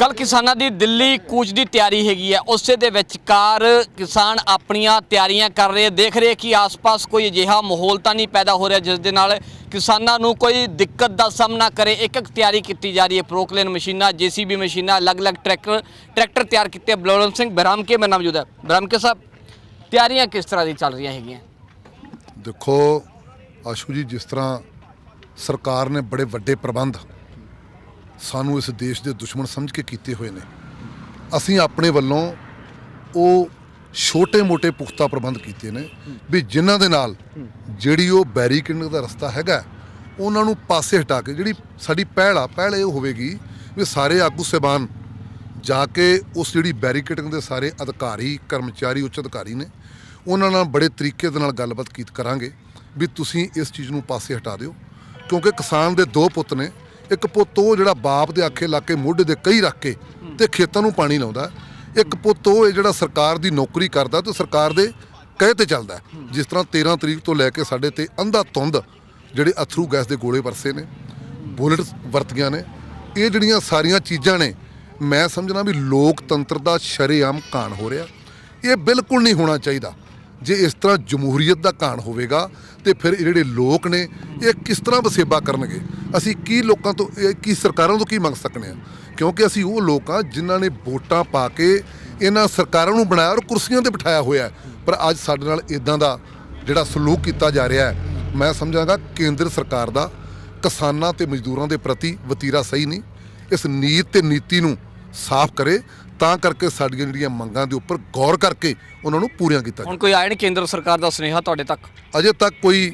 ਕੱਲ ਕਿਸਾਨਾਂ ਦੀ ਦਿੱਲੀ ਕੂਚ ਦੀ ਤਿਆਰੀ ਹੈਗੀ ਹੈ। ਉਸੇ ਦੇ ਵਿਚਕਾਰ ਕਿਸਾਨ ਆਪਣੀਆਂ ਤਿਆਰੀਆਂ ਕਰ ਰਹੇ ਦੇਖ ਰਹੇ ਕਿ ਆਸ-ਪਾਸ ਕੋਈ ਅਜਿਹਾ ਮਾਹੌਲ ਤਾਂ ਨਹੀਂ ਪੈਦਾ ਹੋ ਰਿਹਾ, ਜਿਸ ਦੇ ਨਾਲ ਕਿਸਾਨਾਂ ਨੂੰ ਕੋਈ ਦਿੱਕਤ ਦਾ ਸਾਹਮਣਾ ਕਰੇ। ਇੱਕ ਇੱਕ ਤਿਆਰੀ ਕੀਤੀ ਜਾ ਰਹੀ ਹੈ। ਪ੍ਰੋਕਲੇਨ ਮਸ਼ੀਨਾਂ, ਜੀਸੀਬੀ ਮਸ਼ੀਨਾਂ, ਅਲੱਗ-ਅਲੱਗ ਟਰੈਕਟਰ ਟਰੈਕਟਰ ਤਿਆਰ ਕੀਤੇ ਬਲਵੰਤ ਸਿੰਘ ਬਰਾਮਕੇ, ਮੇਰਾ ਨਾਮ ਮੌਜੂਦ ਹੈ। ਬਰਾਮਕੇ ਸਾਹਿਬ, ਤਿਆਰੀਆਂ ਕਿਸ ਤਰ੍ਹਾਂ ਦੀ ਚੱਲ ਰਹੀਆਂ ਹੈਗੀਆਂ? ਦੇਖੋ, ਆਸ਼ੂ ਜੀ, ਜਿਸ ਤਰ੍ਹਾਂ ਸਰਕਾਰ ਨੇ ਬੜੇ ਵੱਡੇ ਪ੍ਰਬੰਧ ਸਾਨੂੰ ਇਸ ਦੇਸ਼ ਦੇ ਦੁਸ਼ਮਣ ਸਮਝ ਕੇ ਕੀਤੇ ਹੋਏ ਨੇ। ਅਸੀਂ ਆਪਣੇ ਵੱਲੋਂ ਉਹ ਛੋਟੇ-ਮੋਟੇ ਪੁਖਤਾ ਪ੍ਰਬੰਧ ਕੀਤੇ ਨੇ ਵੀ ਜਿਨ੍ਹਾਂ ਦੇ ਨਾਲ ਜਿਹੜੀ ਉਹ ਬੈਰੀਕੇਡਿੰਗ ਦਾ ਰਸਤਾ ਹੈਗਾ, ਉਹਨਾਂ ਨੂੰ ਪਾਸੇ ਹਟਾ ਕੇ ਜਿਹੜੀ ਸਾਡੀ ਪਹਿਲ ਆ, ਪਹਿਲ ਇਹ ਹੋਵੇਗੀ ਵੀ ਸਾਰੇ ਆਗੂ ਸਹਿਬਾਨ ਜਾ ਕੇ ਉਸ ਜਿਹੜੀ ਬੈਰੀਕੇਡਿੰਗ ਦੇ ਸਾਰੇ ਅਧਿਕਾਰੀ, ਕਰਮਚਾਰੀ, ਉੱਚ ਅਧਿਕਾਰੀ ਨੇ, ਉਹਨਾਂ ਨਾਲ ਬੜੇ ਤਰੀਕੇ ਦੇ ਨਾਲ ਗੱਲਬਾਤ ਕੀਤ ਕਰਾਂਗੇ ਵੀ ਤੁਸੀਂ ਇਸ ਚੀਜ਼ ਨੂੰ ਪਾਸੇ ਹਟਾ ਦਿਓ। ਕਿਉਂਕਿ ਕਿਸਾਨ ਦੇ ਦੋ ਪੁੱਤ ਨੇ ਇੱਕ ਪੁੱਤ ਉਹ ਜਿਹੜਾ ਬਾਪ ਦੇ ਆਖੇ ਲਾ ਕੇ ਮੋਢੇ ਦੇ ਕਈ ਰੱਖ ਕੇ ਤੇ ਖੇਤਾਂ ਨੂੰ ਪਾਣੀ ਲਾਉਂਦਾ। ਇੱਕ ਪੁੱਤ ਉਹ ਹੈ ਜਿਹੜਾ ਸਰਕਾਰ ਦੀ ਨੌਕਰੀ ਕਰਦਾ ਤੇ ਸਰਕਾਰ ਦੇ ਕਹੇ ਤੇ ਚੱਲਦਾ ਜਿਸ ਤਰ੍ਹਾਂ 13 ਤਰੀਕ ਤੋਂ ਲੈ ਕੇ ਸਾਡੇ ਤੇ ਅੰਧਾ ਤੁੰਦ ਜਿਹੜੇ ਅਥਰੂ ਗੈਸ ਦੇ ਗੋਲੇ ਵਰਸੇ ਨੇ, ਬੁਲਟ ਵਰਤੀਆਂ ਨੇ, ਇਹ ਜਿਹੜੀਆਂ ਸਾਰੀਆਂ ਚੀਜ਼ਾਂ ਨੇ, ਮੈਂ ਸਮਝਣਾ ਵੀ ਲੋਕਤੰਤਰ ਦਾ ਸ਼ਰੇਆਮ ਕਾਣ ਹੋ ਰਿਹਾ। ਇਹ ਬਿਲਕੁਲ ਨਹੀਂ ਹੋਣਾ ਚਾਹੀਦਾ। ਜੇ ਇਸ ਤਰ੍ਹਾਂ ਜਮਹੂਰੀਅਤ ਦਾ ਕਾਣ ਹੋਵੇਗਾ ਤੇ ਫਿਰ ਇਹ ਜਿਹੜੇ ਲੋਕ ਨੇ, ਇਹ ਕਿਸ ਤਰ੍ਹਾਂ ਵਸੇਬਾ ਕਰਨਗੇ? ਅਸੀਂ ਕੀ ਲੋਕਾਂ ਤੋਂ, ਇਹ ਕੀ ਸਰਕਾਰਾਂ ਤੋਂ ਕੀ ਮੰਗ ਸਕਨੇ ਆ? ਕਿਉਂਕਿ ਅਸੀਂ ਉਹ ਲੋਕ ਆ ਜਿਨ੍ਹਾਂ ਨੇ ਵੋਟਾਂ ਪਾ ਕੇ ਇਹਨਾਂ ਸਰਕਾਰਾਂ ਨੂੰ ਬਣਾਇਆ ਔਰ ਕੁਰਸੀਆਂ ਤੇ ਬਿਠਾਇਆ ਹੋਇਆ ਪਰ ਅੱਜ ਸਾਡੇ ਨਾਲ ਇਦਾਂ ਦਾ ਜਿਹੜਾ ਸਲੂਕ ਕੀਤਾ ਜਾ ਰਿਹਾ ਹੈ, ਮੈਂ ਸਮਝਾਂਗਾ ਕੇਂਦਰ ਸਰਕਾਰ ਦਾ ਕਿਸਾਨਾਂ ਤੇ ਮਜ਼ਦੂਰਾਂ ਦੇ ਪ੍ਰਤੀ ਵਤੀਰਾ ਸਹੀ ਨਹੀਂ। ਇਸ ਨੀਤ ਤੇ ਨੀਤੀ ਨੂੰ ਸਾਫ਼ ਕਰੇ ਤਾਂ ਕਰਕੇ ਸਾਡੀਆਂ ਜਿਹੜੀਆਂ ਮੰਗਾਂ ਦੇ ਉੱਪਰ ਗੌਰ ਕਰਕੇ ਉਹਨਾਂ ਨੂੰ ਪੂਰੀਆਂ ਕੀਤਾ ਹੁਣ ਕੋਈ ਆਇਆ ਨਹੀਂ ਕੇਂਦਰ ਸਰਕਾਰ ਦਾ ਸੁਨੇਹਾ ਤੁਹਾਡੇ ਤੱਕ? ਅਜੇ ਤੱਕ ਕੋਈ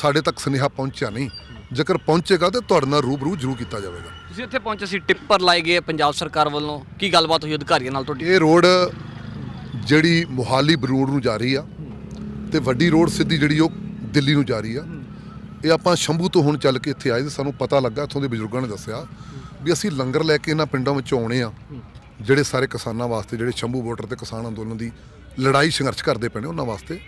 ਸਾਡੇ ਤੱਕ ਸੁਨੇਹਾ ਪਹੁੰਚਿਆ ਨਹੀਂ। ਜੇਕਰ ਪਹੁੰਚੇਗਾ ਤੇ ਤੁਹਾਡੇ ਨਾਲ ਰੂਬਰੂ ਜ਼ਰੂਰ ਕੀਤਾ ਜਾਵੇਗਾ। ਤੁਸੀਂ ਇੱਥੇ ਪਹੁੰਚੇ ਸੀ ਟਿੱਪਰ ਲਾਏ ਗਏ ਪੰਜਾਬ ਸਰਕਾਰ ਵੱਲੋਂ। ਕੀ ਗੱਲਬਾਤ ਹੋਈ ਅਧਿਕਾਰੀਆਂ ਨਾਲ ਤੁਹਾਡੀ? ਇਹ ਰੋਡ ਜਿਹੜੀ ਮੁਹਾਲੀ ਰੋਡ ਨੂੰ ਜਾ ਰਹੀ ਆ ਤੇ ਵੱਡੀ ਰੋਡ ਸਿੱਧੀ ਜਿਹੜੀ ਉਹ ਦਿੱਲੀ ਨੂੰ ਜਾ ਰਹੀ ਆ। ਇਹ ਆਪਾਂ ਸ਼ੰਭੂ ਤੋਂ ਹੁਣ ਚੱਲ ਕੇ ਇੱਥੇ ਆਏ ਤੇ ਸਾਨੂੰ ਪਤਾ ਲੱਗਾ ਇੱਥੋਂ ਦੇ ਬਜ਼ੁਰਗਾਂ ਨੇ ਦੱਸਿਆ ਵੀ ਅਸੀਂ ਲੰਗਰ ਲੈ ਕੇ ਇਹਨਾਂ ਪਿੰਡਾਂ ਵਿੱਚੋਂ ਆਉਣੇ ਆ। ਜਿਹੜੇ ਸਾਰੇ ਕਿਸਾਨਾਂ ਵਾਸਤੇ, ਜਿਹੜੇ ਸ਼ੰਭੂ ਬਾਰਡਰ ਤੇ ਕਿਸਾਨ ਅੰਦੋਲਨ ਦੀ ਲੜਾਈ ਸੰਘਰਸ਼ ਕਰਦੇ ਪਏ ਨੇ ਉਹਨਾਂ ਵਾਸਤੇ,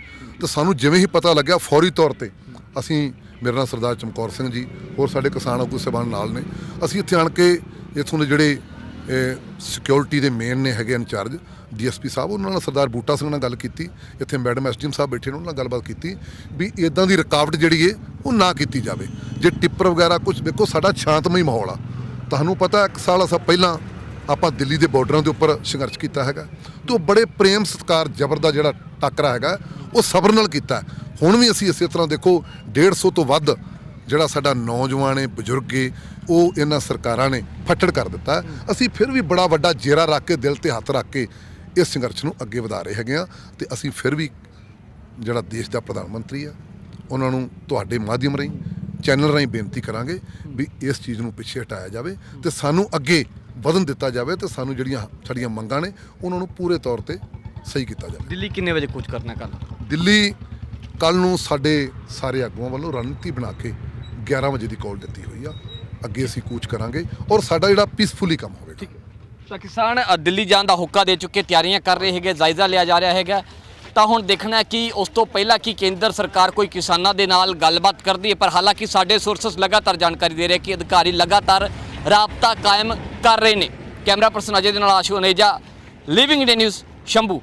ਤੇ ਸਾਨੂੰ ਜਿਵੇਂ ਹੀ ਪਤਾ ਲੱਗਿਆ ਫੌਰੀ ਤੌਰ ਤੇ ਅਸੀਂ, ਮੇਰੇ ਨਾਲ ਸਰਦਾਰ ਚਮਕੌਰ ਸਿੰਘ ਜੀ, ਹੋਰ ਸਾਡੇ ਕਿਸਾਨ ਆਗੂ ਸਾਹਿਬਾਨ ਨਾਲ ਨੇ, ਅਸੀਂ ਇੱਥੇ ਆਣ ਕੇ ਇੱਥੋਂ ਦੇ ਜਿਹੜੇ ਸਿਕਿਉਰਿਟੀ ਦੇ ਮੇਨ ਨੇ ਹੈਗੇ ਇੰਚਾਰਜ ਡੀਐਸਪੀ ਸਾਹਿਬ, ਉਹਨਾਂ ਨਾਲ ਸਰਦਾਰ ਬੂਟਾ ਸਿੰਘ ਨਾਲ ਗੱਲ ਕੀਤੀ, ਇੱਥੇ ਮੈਡਮ ਐਸਡੀਐਮ ਸਾਹਿਬ ਬੈਠੇ ਨੇ, ਉਹਨਾਂ ਨਾਲ ਗੱਲਬਾਤ ਕੀਤੀ, ਵੀ ਇਦਾਂ ਦੀ ਰੁਕਾਵਟ ਜਿਹੜੀ ਏ, ਉਹ ਨਾ ਕੀਤੀ ਜਾਵੇ। ਜੇ ਟਿੱਪਰ ਵਗੈਰਾ ਕੁਝ ਦੇਖੋ ਸਾਡਾ ਸ਼ਾਂਤਮਈ ਮਾਹੌਲ ਆ। ਤੁਹਾਨੂੰ ਪਤਾ ਇੱਕ ਸਾਲ ਅਸਾਂ ਪਹਿਲਾਂ ਆਪਾਂ ਦਿੱਲੀ ਦੇ ਬਾਰਡਰਾਂ ਦੇ ਉੱਪਰ ਸੰਘਰਸ਼ ਕੀਤਾ ਹੈਗਾ ਤੇ ਉਹ ਬੜੇ ਪ੍ਰੇਮ ਸਤਕਾਰ ਜ਼ਬਰ ਦਾ ਜਿਹੜਾ ਟੱਕਰਾ ਹੈਗਾ, ਉਹ ਸਬਰ ਨਾਲ ਕੀਤਾ। ਹੁਣ ਵੀ ਅਸੀਂ ਇਸੇ ਤਰ੍ਹਾਂ ਦੇਖੋ 150 ਤੋਂ ਵੱਧ ਜਿਹੜਾ ਸਾਡਾ ਨੌਜਵਾਨ ਹੈ, ਬਜ਼ੁਰਗ ਹੈ, ਉਹ ਇਹਨਾਂ ਸਰਕਾਰਾਂ ਨੇ ਫੱਟੜ ਕਰ ਦਿੱਤਾ। ਅਸੀਂ ਫਿਰ ਵੀ ਬੜਾ ਵੱਡਾ ਜੇਰਾ ਰੱਖ ਕੇ, ਦਿਲ ਤੇ ਹੱਥ ਰੱਖ ਕੇ ਇਸ ਸੰਘਰਸ਼ ਨੂੰ ਅੱਗੇ ਵਧਾ ਰਹੇ ਹੈਗੇ ਆ ਤੇ ਅਸੀਂ ਫਿਰ ਵੀ ਜਿਹੜਾ ਦੇਸ਼ ਦਾ ਪ੍ਰਧਾਨ ਮੰਤਰੀ ਆ ਉਹਨਾਂ ਨੂੰ ਤੁਹਾਡੇ ਮਾਧਿਅਮ ਰਾਹੀਂ, ਚੈਨਲ ਰਾਹੀਂ ਬੇਨਤੀ ਕਰਾਂਗੇ ਵੀ ਇਸ ਚੀਜ਼ ਨੂੰ ਪਿੱਛੇ ਹਟਾਇਆ ਜਾਵੇ ਤੇ ਸਾਨੂੰ ਅੱਗੇ ਵਧਣ ਦਿੱਤਾ ਜਾਵੇ ਤੇ ਸਾਨੂੰ ਜਿਹੜੀਆਂ ਸਾਡੀਆਂ ਮੰਗਾਂ ਨੇ ਉਹਨਾਂ ਨੂੰ ਪੂਰੇ ਤੌਰ ਤੇ ਸਹੀ ਕੀਤਾ ਜਾਵੇ। ਦਿੱਲੀ ਕਿੰਨੇ ਵਜੇ ਕੂਚ ਕਰਨਾ ਕੱਲ ਦਿੱਲੀ ਕੱਲ ਨੂੰ ਸਾਡੇ ਸਾਰੇ ਆਗੂਆਂ ਵੱਲੋਂ ਰਣਨੀਤੀ ਬਣਾ ਕੇ 11 ਵਜੇ ਦੀ ਕਾਲ ਦਿੱਤੀ ਹੋਈ ਆ। ਅੱਗੇ ਅਸੀਂ ਕੂਚ ਕਰਾਂਗੇ ਔਰ ਸਾਡਾ ਜਿਹੜਾ ਪੀਸਫੁਲੀ ਕੰਮ ਹੋਵੇਗਾ। ਤਾਂ ਕਿਸਾਨ ਦਿੱਲੀ ਜਾਣ ਦਾ ਹੁੱਕਾ ਦੇ ਚੁੱਕੇ ਤਿਆਰੀਆਂ ਕਰ ਰਹੇ ਹੈਗੇ ਜਾਇਜ਼ਾ ਲਿਆ ਜਾ ਰਿਹਾ ਹੈਗਾ। ਤਾਂ ਹੁਣ ਦੇਖਣਾ ਕਿ ਉਸ ਤੋਂ ਪਹਿਲਾਂ ਕੀ ਕੇਂਦਰ ਸਰਕਾਰ ਕੋਈ ਕਿਸਾਨਾਂ ਦੇ ਨਾਲ ਗੱਲਬਾਤ ਕਰਦੀ ਹੈ ਪਰ ਹਾਲਾਂਕਿ ਸਾਡੇ ਸੋਰਸਸ ਲਗਾਤਾਰ ਜਾਣਕਾਰੀ ਦੇ ਰਹੇ ਕਿ ਅਧਿਕਾਰੀ ਲਗਾਤਾਰ ਰਾਬਤਾ ਕਾਇਮ ਕਰ ਰਹੇ ਨੇ। ਕੈਮਰਾ ਪਰਸਨ ਅਜੇ ਦੇ ਨਾਲ Ashu Aneja living India news Shambhu.